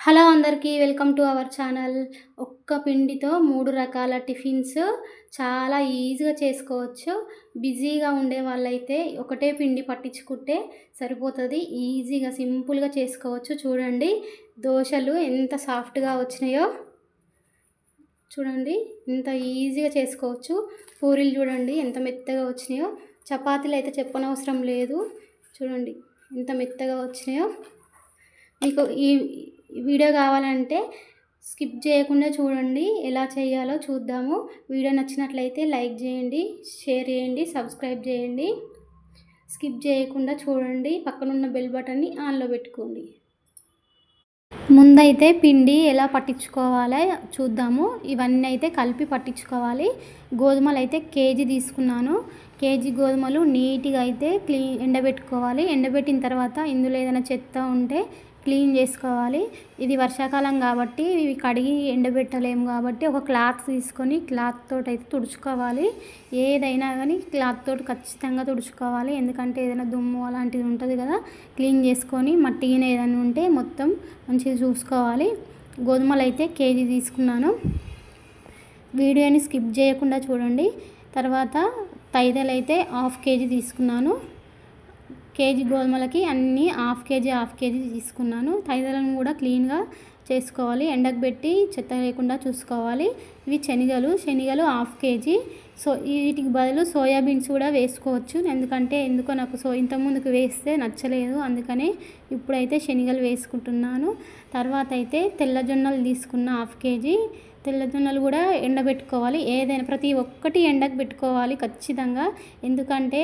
Hello అందరికీ welcome to our channel. ఒక్క పిండితో మూడు రకాల టిఫిన్స్ చాలా ఈజీగా చేసుకోవచ్చు. బిజీగా ఉండే వాళ్ళైతే ఒకటే పిండి పట్టించుకుంటే సరిపోతుంది. ఈజీగా సింపుల్గా చేసుకోవచ్చు. చూడండి దోశలు ఎంత సాఫ్ట్గా వచ్చినాయో. చూడండి ఎంత ఈజీగా చేసుకోవచ్చు. పూరీలు చూడండి ఎంత మెత్తగా వచ్చినాయో. చపాతీలు అయితే చెప్పనవసరం లేదు. చూడండి ఎంత మెత్తగా వచ్చినాయో. మీకు ఈ ఈ వీడియో కావాలంటే స్కిప్ చేయకుండా చూడండి. ఎలా చేయాలో చూద్దాము. వీడియో నచ్చినట్లయితే లైక్ చేయండి షేర్ చేయండి సబ్స్క్రైబ్ చేయండి. స్కిప్ చేయకుండా చూడండి. పక్కనున్న బెల్ బటన్ని ఆన్లో పెట్టుకోండి. ముందైతే పిండి ఎలా పట్టించుకోవాలో చూద్దాము. ఇవన్నీ అయితే కలిపి పట్టించుకోవాలి. గోధుమలు అయితే కేజీ తీసుకున్నాను. కేజీ గోధుమలు నీట్గా అయితే క్లీన్ ఎండబెట్టుకోవాలి. ఎండబెట్టిన తర్వాత ఇందులో ఏదైనా చెత్త ఉంటే క్లీన్ చేసుకోవాలి. ఇది వర్షాకాలం కాబట్టి ఇవి కడిగి ఎండబెట్టలేము కాబట్టి ఒక క్లాత్ తీసుకొని క్లాత్ తోటి అయితే తుడుచుకోవాలి. ఏదైనా కానీ క్లాత్ తోటి ఖచ్చితంగా తుడుచుకోవాలి. ఎందుకంటే ఏదైనా దుమ్ము అలాంటిది ఉంటుంది కదా క్లీన్ చేసుకొని మట్టిగిన ఏదైనా ఉంటే మొత్తం మంచిగా చూసుకోవాలి. గోధుమలు అయితే కేజీ తీసుకున్నాను. వీడియోని స్కిప్ చేయకుండా చూడండి. తర్వాత తైదలు అయితే హాఫ్ కేజీ తీసుకున్నాను. కేజీ గోధుమలకి అన్నీ హాఫ్ కేజీ హాఫ్ కేజీ తీసుకున్నాను. తైదలను కూడా క్లీన్గా చేసుకోవాలి. ఎండకు పెట్టి చెత్త లేకుండా చూసుకోవాలి. ఇవి శనగలు శనగలు హాఫ్ కేజీ. సో వీటికి బదులు సోయాబీన్స్ కూడా వేసుకోవచ్చు. ఎందుకంటే ఎందుకో నాకు సో ఇంతకుముందుకు వేస్తే నచ్చలేదు. అందుకనే ఇప్పుడైతే శనగలు వేసుకుంటున్నాను. తర్వాత అయితే తెల్లజొన్నలు తీసుకున్న హాఫ్ కేజీ. తెల్లజొన్నలు కూడా ఎండబెట్టుకోవాలి. ఏదైనా ప్రతి ఒక్కటి ఎండకు పెట్టుకోవాలి ఖచ్చితంగా. ఎందుకంటే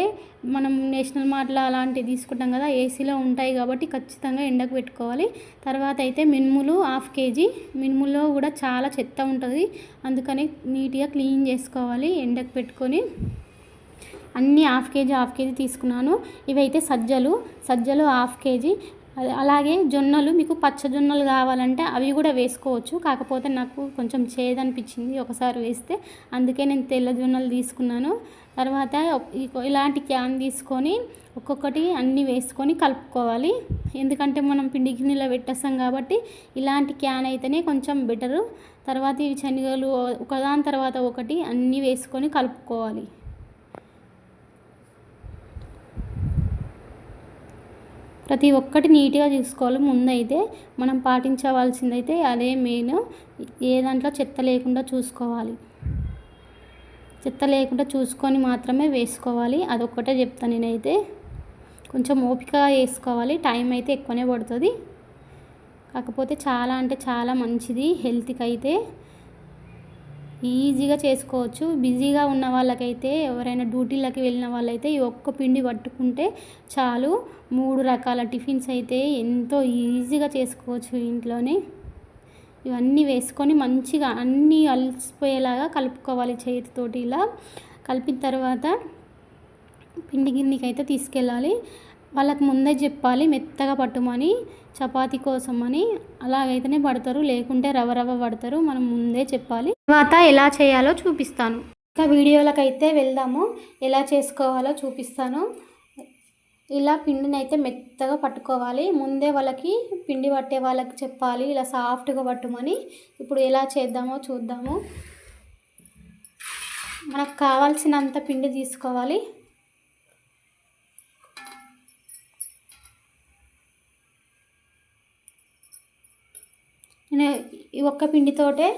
మనం నేషనల్ మార్ట్లో అలాంటివి తీసుకుంటాం కదా ఏసీలో ఉంటాయి కాబట్టి ఖచ్చితంగా ఎండకు పెట్టుకోవాలి. తర్వాత అయితే మినుములు హాఫ్ కేజీ. మినుములో కూడా చాలా చెత్త ఉంటుంది. అందుకని నీట్గా క్లీన్ చేసుకోవాలి ఎండకు పెట్టుకొని. అన్నీ హాఫ్ కేజీ హాఫ్ కేజీ తీసుకున్నాను. ఇవైతే సజ్జలు. సజ్జలు హాఫ్ కేజీ. అలాగే జొన్నలు మీకు పచ్చ జొన్నలు కావాలంటే అవి కూడా వేసుకోవచ్చు. కాకపోతే నాకు కొంచెం చేదనిపించింది ఒకసారి వేస్తే. అందుకే నేను తెల్ల జొన్నలు తీసుకున్నాను. తర్వాత ఇలాంటి క్యాన్ తీసుకొని ఒక్కొక్కటి అన్నీ వేసుకొని కలుపుకోవాలి. ఎందుకంటే మనం పిండి గిన్నెలో పెట్టేస్తాం కాబట్టి ఇలాంటి క్యాన్ అయితేనే కొంచెం బెటరు. తర్వాత ఇవి శనగలు ఒకదాని తర్వాత ఒకటి అన్నీ వేసుకొని కలుపుకోవాలి. ప్రతి ఒక్కటి నీట్గా చూసుకోవాలి. ముందైతే మనం పాటించవలసిందైతే అదే మెయిన్. ఏ దాంట్లో చెత్త లేకుండా చూసుకోవాలి. చెత్త లేకుండా చూసుకొని మాత్రమే వేసుకోవాలి. అదొక్కటే చెప్తాను నేనైతే. కొంచెం ఓపిక వేసుకోవాలి. టైం అయితే ఎక్కువనే పడుతుంది. కాకపోతే చాలా అంటే చాలా మంచిది హెల్త్కి అయితే ఈజీగా చేసుకోవచ్చు. బిజీగా ఉన్న వాళ్ళకైతే ఎవరైనా డ్యూటీలకి వెళ్ళిన వాళ్ళైతే ఈ ఒక్క పిండి పట్టుకుంటే చాలు. మూడు రకాల టిఫిన్స్ అయితే ఎంతో ఈజీగా చేసుకోవచ్చు ఇంట్లోనే. ఇవన్నీ వేసుకొని మంచిగా అన్నీ అలసిపోయేలాగా కలుపుకోవాలి చేతితోటి ఇలా. కలిపిన తర్వాత పిండి గిన్నెకి అయితే తీసుకెళ్ళాలి. వాళ్ళకి ముందే చెప్పాలి మెత్తగా పట్టుమని. చపాతీ కోసం అని అలాగైతేనే పడతారు లేకుంటే రవ రవ పడతారు మనం ముందే చెప్పాలి. తర్వాత ఎలా చేయాలో చూపిస్తాను. ఇంకా వీడియోలకైతే వెళ్దాము ఎలా చేసుకోవాలో చూపిస్తాను. ఇలా పిండిని అయితే మెత్తగా పట్టుకోవాలి. ముందే వాళ్ళకి పిండి పట్టే వాళ్ళకి చెప్పాలి ఇలా సాఫ్ట్గా పట్టుమని. ఇప్పుడు ఎలా చేద్దామో చూద్దాము. మనకు కావాల్సినంత పిండి తీసుకోవాలి. నేను ఈ ఒక్క పిండితోటే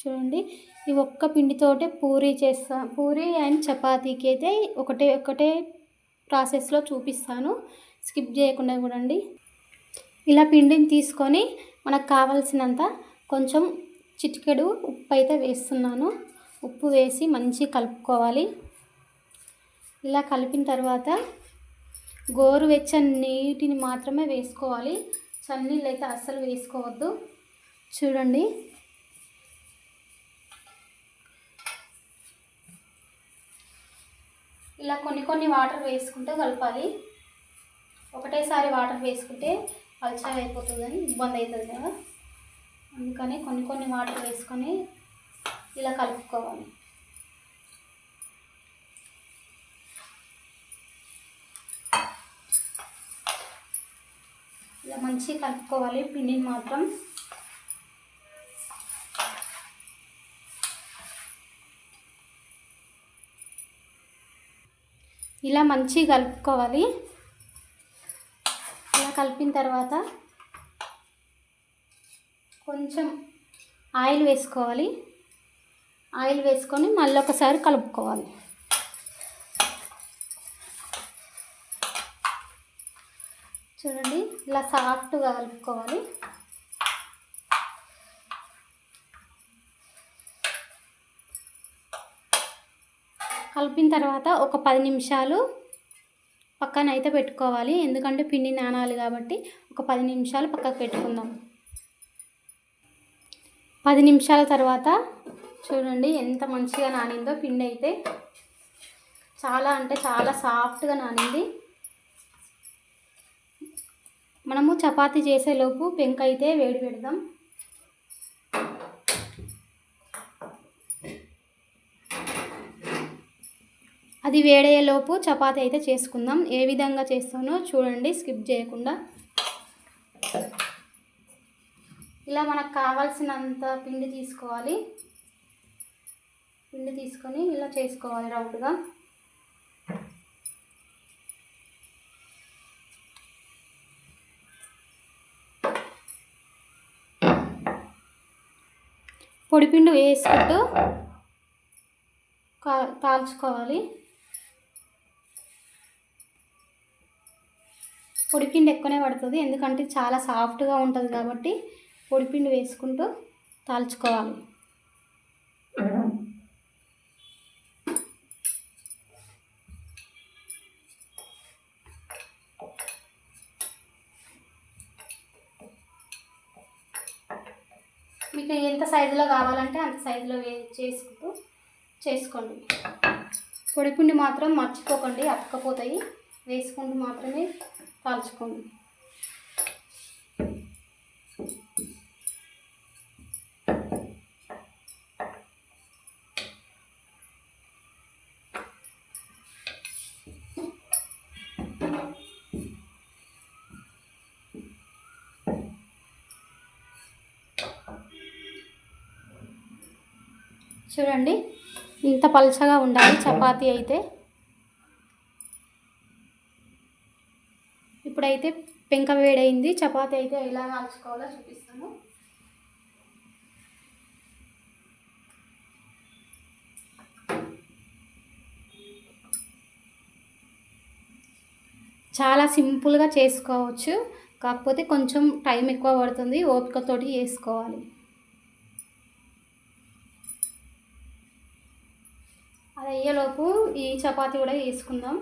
చూడండి. ఈ ఒక్క పిండితోటే పూరి చేస్తా పూరి అండ్ చపాతీకి అయితే ఒకటే ఒకటే ప్రాసెస్లో చూపిస్తాను. స్కిప్ చేయకుండా చూడండి. ఇలా పిండిని తీసుకొని మనకు కావలసినంత కొంచెం చిటికెడు ఉప్పు అయితే వేస్తున్నాను. ఉప్పు వేసి మంచి కలుపుకోవాలి. ఇలా కలిపిన తర్వాత గోరువెచ్చని నీటిని మాత్రమే వేసుకోవాలి. చన్నీళ్ళు అయితే అస్సలు వేసుకోవద్దు. చూడండి. ఇలా కొన్ని కొన్ని వాటర్ వేసుకుంటూ కలపాలి. ఒకటేసారి వాటర్ వేసుకుంటే పల్చగా అయిపోతుందని ఇబ్బంది అవుతుంది కదా. అందుకని కొన్ని కొన్ని వాటర్ వేసుకొని ఇలా కలుపుకోవాలి. ఇట్లా మంచిగా కలుపుకోవాలి. పిండిని మాత్రం ఇలా మంచిగా కలుపుకోవాలి. ఇలా కలిపిన తర్వాత కొంచెం ఆయిల్ వేసుకోవాలి. ఆయిల్ వేసుకొని మళ్ళీ ఒకసారి కలుపుకోవాలి. ఇట్లా సాఫ్ట్గా కలుపుకోవాలి. కలిపిన తర్వాత ఒక పది నిమిషాలు పక్కన అయితే పెట్టుకోవాలి. ఎందుకంటే పిండి నానాలి కాబట్టి ఒక పది నిమిషాలు పక్కకు పెట్టుకుందాం. పది నిమిషాల తర్వాత చూడండి ఎంత మంచిగా నానిందో పిండి అయితే. చాలా అంటే చాలా సాఫ్ట్గా నానింది. మనము చపాతీ చేసేలోపు పెంక అయితే వేడి పెడదాం. అది వేడయ్యేలోపు చపాతీ అయితే చేసుకుందాం. ఏ విధంగా చేస్తానో చూడండి స్కిప్ చేయకుండా. ఇలా మనకు కావాల్సినంత పిండి తీసుకోవాలి. పిండి తీసుకొని ఇలా చేసుకోవాలి రౌండ్గా. పొడిపిండి వేసుకుంటూ కాల్చుకోవాలి. పొడిపిండి ఎక్కువనే పడుతుంది. ఎందుకంటే చాలా సాఫ్ట్గా ఉంటుంది కాబట్టి పొడిపిండి వేసుకుంటూ తాల్చుకోవాలి మీకు ఎంత సైజులో కావాలంటే అంత సైజులో వే చేసుకుంటూ చేసుకోండి. పొడిపిండి మాత్రం మర్చిపోకండి అతకపోతాయి వేసుకుంటూ మాత్రమే కాల్చుకోండి. చూడండి. ఇంత పలుచగా ఉండాలి చపాతీ అయితే. ఇప్పుడైతే పెంక వేడైంది. చపాతీ అయితే ఎలా కాల్చుకోవాలో చూపిస్తాను చాలా సింపుల్గా చేసుకోవచ్చు. కాకపోతే కొంచెం టైం ఎక్కువ పడుతుంది. ఓపికతోటి చేసుకోవాలి. అది అయ్యేలోపు ఈ చపాతీ కూడా వేసుకుందాం.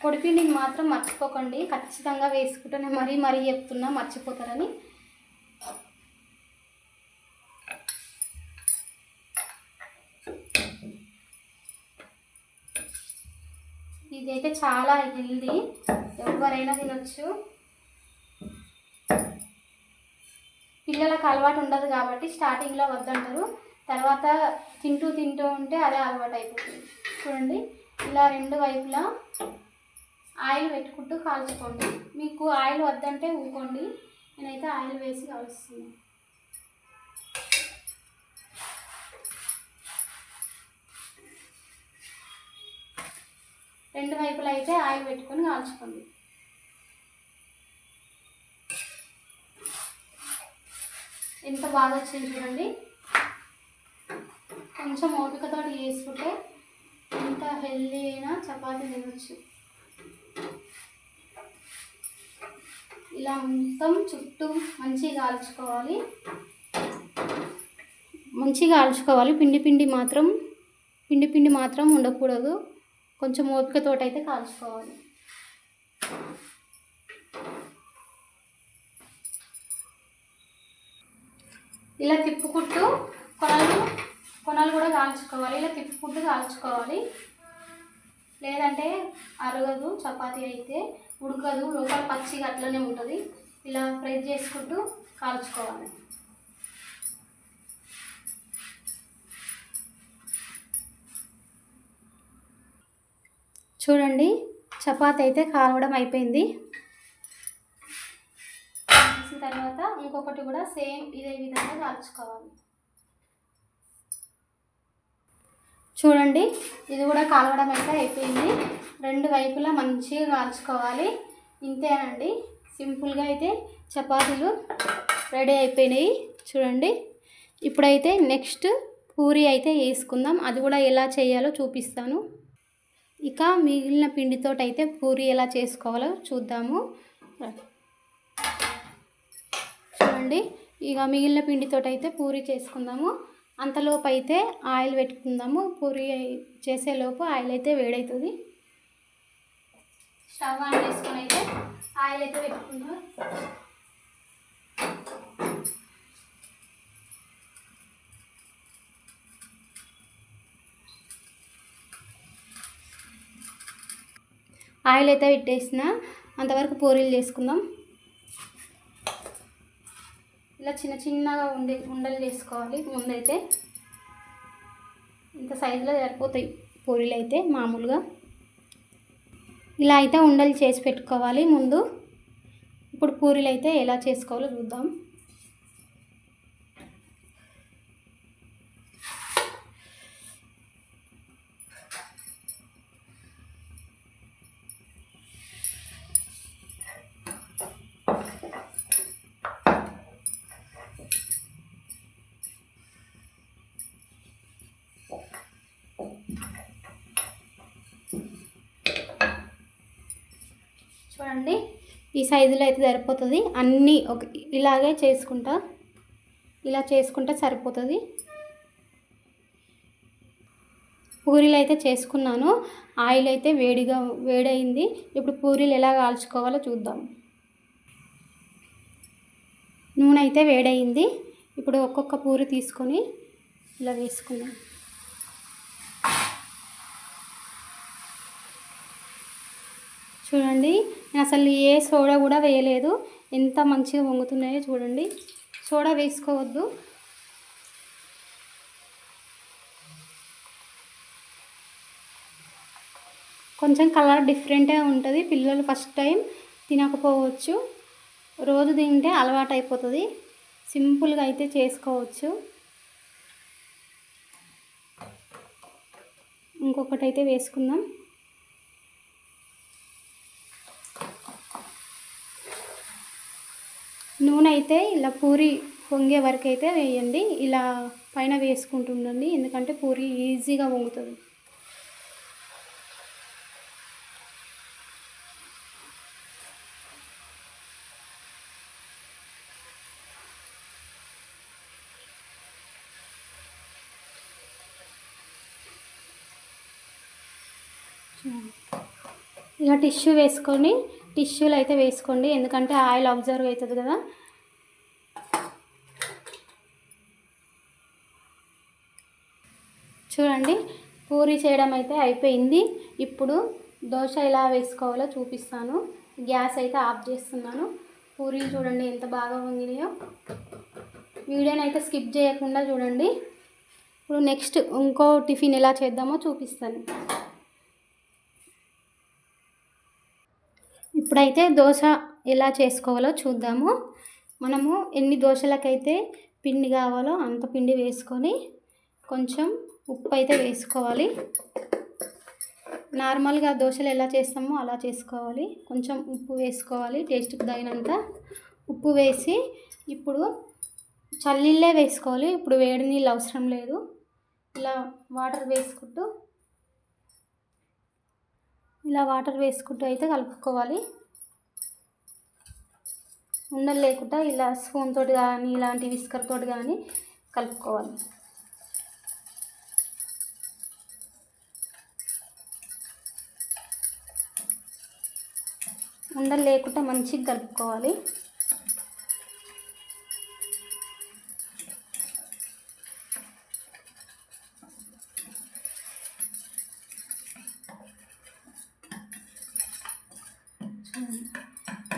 పొడిపిండిని మాత్రం మర్చిపోకండి. ఖచ్చితంగా వేసుకుంటేనే మరీ మరీ చెప్తున్నా మర్చిపోతారని. ఇదైతే చాలా హెల్దీ. ఎవరైనా తినొచ్చు. పిల్లలకు అలవాటు ఉండదు కాబట్టి స్టార్టింగ్లో వద్దంటారు. తర్వాత తింటూ తింటూ ఉంటే అదే అలవాటు అయిపోతుంది. చూడండి ఇలా రెండు వైపులా ఆయిల్ పెట్టుకుంటూ కాల్చుకోండి. మీకు ఆయిల్ వద్దంటే ఊకోండి. నేనైతే ఆయిల్ వేసి కాలుస్తున్నాను. రెండు వైపులు అయితే ఆయిల్ పెట్టుకొని కాల్చుకోండి. ఎంత బాగా వచ్చింది చూడండి. కొంచెం ఓపికతో చేసుకుంటే ఎంత హెల్దీ అయినా చపాతీ తినవచ్చు ఇలా మొత్తం చుట్టూ మంచిగా కాల్చుకోవాలి. మంచిగా కాల్చుకోవాలి. పిండి పిండి మాత్రం పిండి పిండి మాత్రం ఉండకూడదు. కొంచెం ఓపికతోటి అయితే కాల్చుకోవాలి. ఇలా తిప్పుకుంటూ కొనలు కొనలు కూడా కాల్చుకోవాలి. ఇలా తిప్పుకుంటూ కాల్చుకోవాలి. లేదంటే అరగదు చపాతీ అయితే ఉడకదు. లోపల పచ్చిగా అట్లనే ఉంటుంది. ఇలా ఫ్రై చేసుకుంటూ కాల్చుకోవాలి. చూడండి చపాతి అయితే కాలవడం అయిపోయింది. తర్వాత ఇంకొకటి కూడా సేమ్ ఇదే విధంగా కాల్చుకోవాలి. చూడండి ఇది కూడా కాలవడం అయితే అయిపోయింది? రెండు వైపులా మంచిగా కాల్చుకోవాలి. ఇంతేనండి. సింపుల్గా అయితే చపాతీలు రెడీ అయిపోయినాయి. చూడండి ఇప్పుడైతే నెక్స్ట్ పూరి అయితే వేసుకుందాం. అది కూడా ఎలా చేయాలో చూపిస్తాను. ఇక మిగిలిన పిండితో అయితే పూరి ఎలా చేసుకోవాలో చూద్దాము. చూడండి ఇక మిగిలిన పిండితో అయితే పూరి చేసుకుందాము. అంతలోపు అయితే ఆయిల్ పెట్టుకుందాము. పూరి చేసేలోపు ఆయిల్ అయితే వేడవుతుంది స్టవ్ ఆన్ చేసుకొని అయితే ఆయిల్ అయితే పెట్టుకుందాం ఆయిల్ అయితే పెట్టేసిన. అంతవరకు పూరీలు చేసుకుందాం. ఇలా చిన్న చిన్నగా ఉండి ఉండలు చేసుకోవాలి. ముందైతే ఇంత సైజులో సరిపోతాయి పూరీలు అయితే మామూలుగా. ఇలా అయితే ఉండలు చేసి పెట్టుకోవాలి ముందు. ఇప్పుడు పూరీలు అయితే ఎలా చేసుకోవాలో చూద్దాం. చూడండి ఈ సైజులో అయితే సరిపోతుంది. అన్నీ ఒక ఇలాగే చేసుకుంటా. ఇలా చేసుకుంటే సరిపోతుంది. పూరీలు అయితే చేసుకున్నాను. ఆయిల్ అయితే వేడిగా వేడైంది ఇప్పుడు పూరీలు ఎలా కాల్చుకోవాలో చూద్దాం. నూనె అయితే వేడయింది. ఇప్పుడు ఒక్కొక్క పూరి తీసుకొని ఇలా వేసుకున్నాను చూడండి. నేను అసలు ఏ సోడా కూడా వేయలేదు. ఎంత మంచిగా వంగుతున్నాయో చూడండి. సోడా వేసుకోవద్దు. కొంచెం కలర్ డిఫరెంటే ఉంటుంది. పిల్లలు ఫస్ట్ టైం తినకపోవచ్చు. రోజు తింటే అలవాటు అయిపోతుంది. సింపుల్గా అయితే చేసుకోవచ్చు. ఇంకొకటి అయితే వేసుకుందాం. నూనె అయితే ఇలా పూరి పొంగే వరకు అయితే వేయండి. ఇలా పైన వేసుకుంటుండండి. ఎందుకంటే పూరి ఈజీగా పొంగుతుంది ఇలా టిష్యూ వేసుకొని టిష్యూలు అయితే వేసుకోండి. ఎందుకంటే ఆయిల్ అబ్జర్వ్ అవుతుంది కదా. చూడండి పూరి చేయడం అయితే అయిపోయింది. ఇప్పుడు దోశ ఎలా వేసుకోవాలో చూపిస్తాను. గ్యాస్ అయితే ఆఫ్ చేస్తున్నాను. పూరీలు చూడండి ఎంత బాగా వంగినాయో. వీడియోని అయితే స్కిప్ చేయకుండా చూడండి. ఇప్పుడు నెక్స్ట్ ఇంకో టిఫిన్ ఎలా చేద్దామో చూపిస్తాను. ఇప్పుడైతే దోశ ఎలా చేసుకోవాలో చూద్దాము. మనము ఎన్ని దోశలకైతే పిండి కావాలో అంత పిండి వేసుకొని కొంచెం ఉప్పు అయితే వేసుకోవాలి. నార్మల్గా దోశలు ఎలా చేస్తామో అలా చేసుకోవాలి. కొంచెం ఉప్పు వేసుకోవాలి టేస్ట్కి తగినంత ఉప్పు వేసి ఇప్పుడు చల్లీళ్ళే వేసుకోవాలి. ఇప్పుడు వేడి నీళ్ళు అవసరం లేదు. ఇలా వాటర్ వేసుకుంటూ ఇలా వాటర్ వేసుకుంటూ అయితే కలుపుకోవాలి. ఉండలు లేకుండా ఇలా స్పూన్ తోటి కానీ ఇలాంటి విస్కర్ తోటి కానీ కలుపుకోవాలి. ఉండలు లేకుండా మంచిగా కలుపుకోవాలి.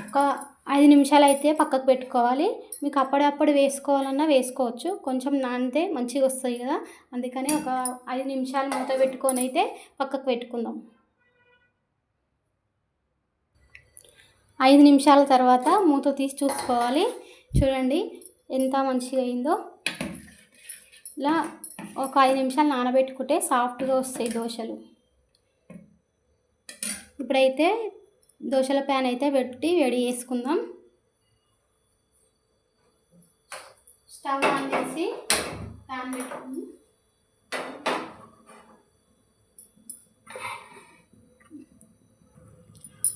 ఒక ఐదు నిమిషాలు అయితే పక్కకు పెట్టుకోవాలి. మీకు అప్పుడప్పుడు వేసుకోవాలన్నా వేసుకోవచ్చు. కొంచెం నానితే మంచిగా వస్తాయి కదా. అందుకని ఒక ఐదు నిమిషాలు మూత పెట్టుకొని అయితే పక్కకు పెట్టుకుందాం. ఐదు నిమిషాల తర్వాత మూత తీసి చూసుకోవాలి. చూడండి ఎంత మంచిగా అయిందో. ఇలా ఒక ఐదు నిమిషాలు నానబెట్టుకుంటే సాఫ్ట్గా వస్తాయి దోశలు. ఇప్పుడైతే దోశల ప్యాన్ అయితే పెట్టి వేడి చేసుకుందాం. స్టవ్ ఆన్ చేసి ప్యాన్ పెట్టుకుందాం.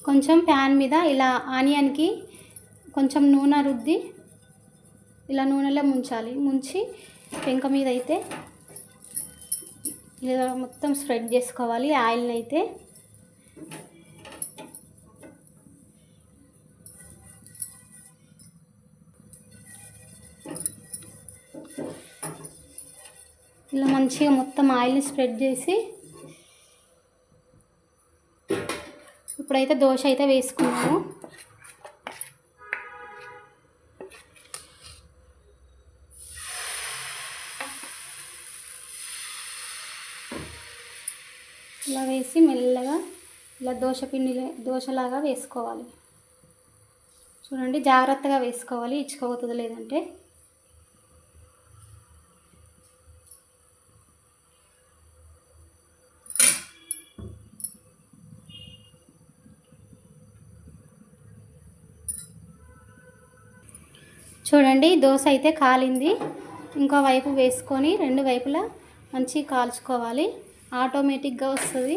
కొంచెం ప్యాన్ మీద ఇలా ఆనియన్కి కొంచెం నూనె రుద్ది ఇలా నూనెలో ముంచాలి. ముంచి పెంక మీద అయితే ఇలా మొత్తం స్ప్రెడ్ చేసుకోవాలి. ఆయిల్ని అయితే ఇలా మంచిగా మొత్తం ఆయిల్ని స్ప్రెడ్ చేసి ఇప్పుడైతే దోశ అయితే వేసుకున్నాము ఇలా వేసి మెల్లగా ఇలా దోశ పిండి దోశలాగా వేసుకోవాలి. చూడండి జాగ్రత్తగా వేసుకోవాలి ఇచ్చుకోబోతుంది లేదంటే. చూడండి దోశ అయితే కాలింది. ఇంకో వైపు వేసుకొని రెండు వైపులా మంచి కాల్చుకోవాలి. ఆటోమేటిక్గా వస్తుంది.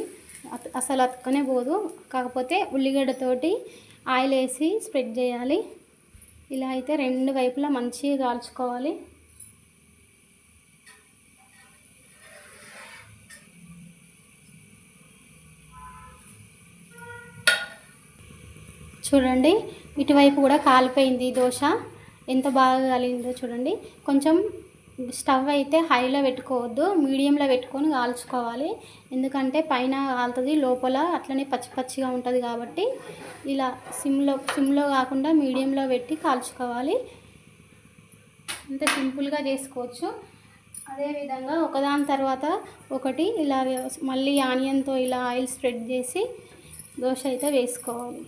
అసలు అతుక్కనే పోదు. కాకపోతే ఉల్లిగడ్డతోటి ఆయిల్ వేసి స్ప్రెడ్ చేయాలి. ఇలా అయితే రెండు వైపులా మంచిగా కాల్చుకోవాలి. చూడండి ఇటువైపు కూడా కాలిపోయింది దోశ. ఎంత బాగా కాలిందో చూడండి. కొంచెం స్టవ్ అయితే హైలో పెట్టుకోవద్దు మీడియంలో పెట్టుకొని కాల్చుకోవాలి. ఎందుకంటే పైన కాలుతుంది లోపల అట్లనే పచ్చి పచ్చిగా ఉంటుంది కాబట్టి ఇలా సిమ్లో సిమ్లో కాకుండా మీడియంలో పెట్టి కాల్చుకోవాలి. అంత సింపుల్గా చేసుకోవచ్చు. అదేవిధంగా ఒకదాని తర్వాత ఒకటి ఇలా మళ్ళీ ఆనియన్తో ఇలా ఆయిల్ స్ప్రెడ్ చేసి దోశ అయితే వేసుకోవాలి.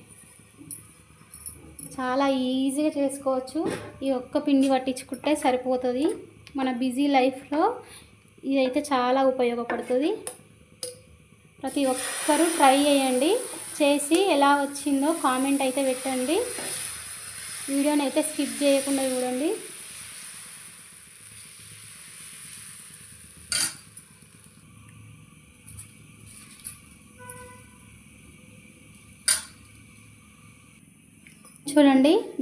చాలా ఈజీగా చేసుకోవచ్చు. ఈ ఒక్క పిండి పట్టించుకుంటే సరిపోతుంది. మన బిజీ లైఫ్లో ఇదైతే చాలా ఉపయోగపడుతుంది. ప్రతి ఒక్కరూ ట్రై చేయండి. చేసి ఎలా వచ్చిందో కామెంట్ అయితే పెట్టండి. వీడియోని అయితే స్కిప్ చేయకుండా చూడండి చూడండి.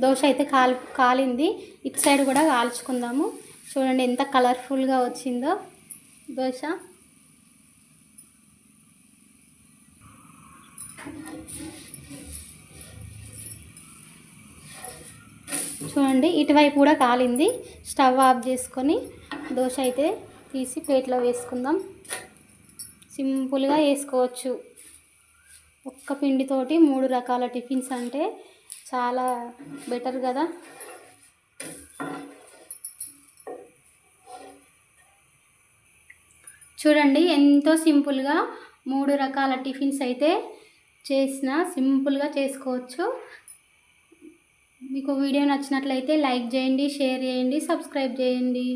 దోశ అయితే కాల్ కాలింది. ఇటు సైడ్ కూడా కాల్చుకుందాము. చూడండి ఎంత కలర్ఫుల్గా వచ్చిందో దోశ. చూడండి ఇటువైపు కూడా కాలింది. స్టవ్ ఆఫ్ చేసుకొని దోశ అయితే తీసి ప్లేట్లో వేసుకుందాం. సింపుల్గా వేసుకోవచ్చు. ఒక్క పిండితోటి మూడు రకాల టిఫిన్స్ అంటే చాలా బెటర్ కదా. చూడండి ఎంతో సింపుల్గా మూడు రకాల టిఫిన్స్ అయితే చేసిన సింపుల్గా చేసుకోవచ్చు. మీకు వీడియో నచ్చినట్లయితే లైక్ చేయండి షేర్ చేయండి సబ్స్క్రైబ్ చేయండి.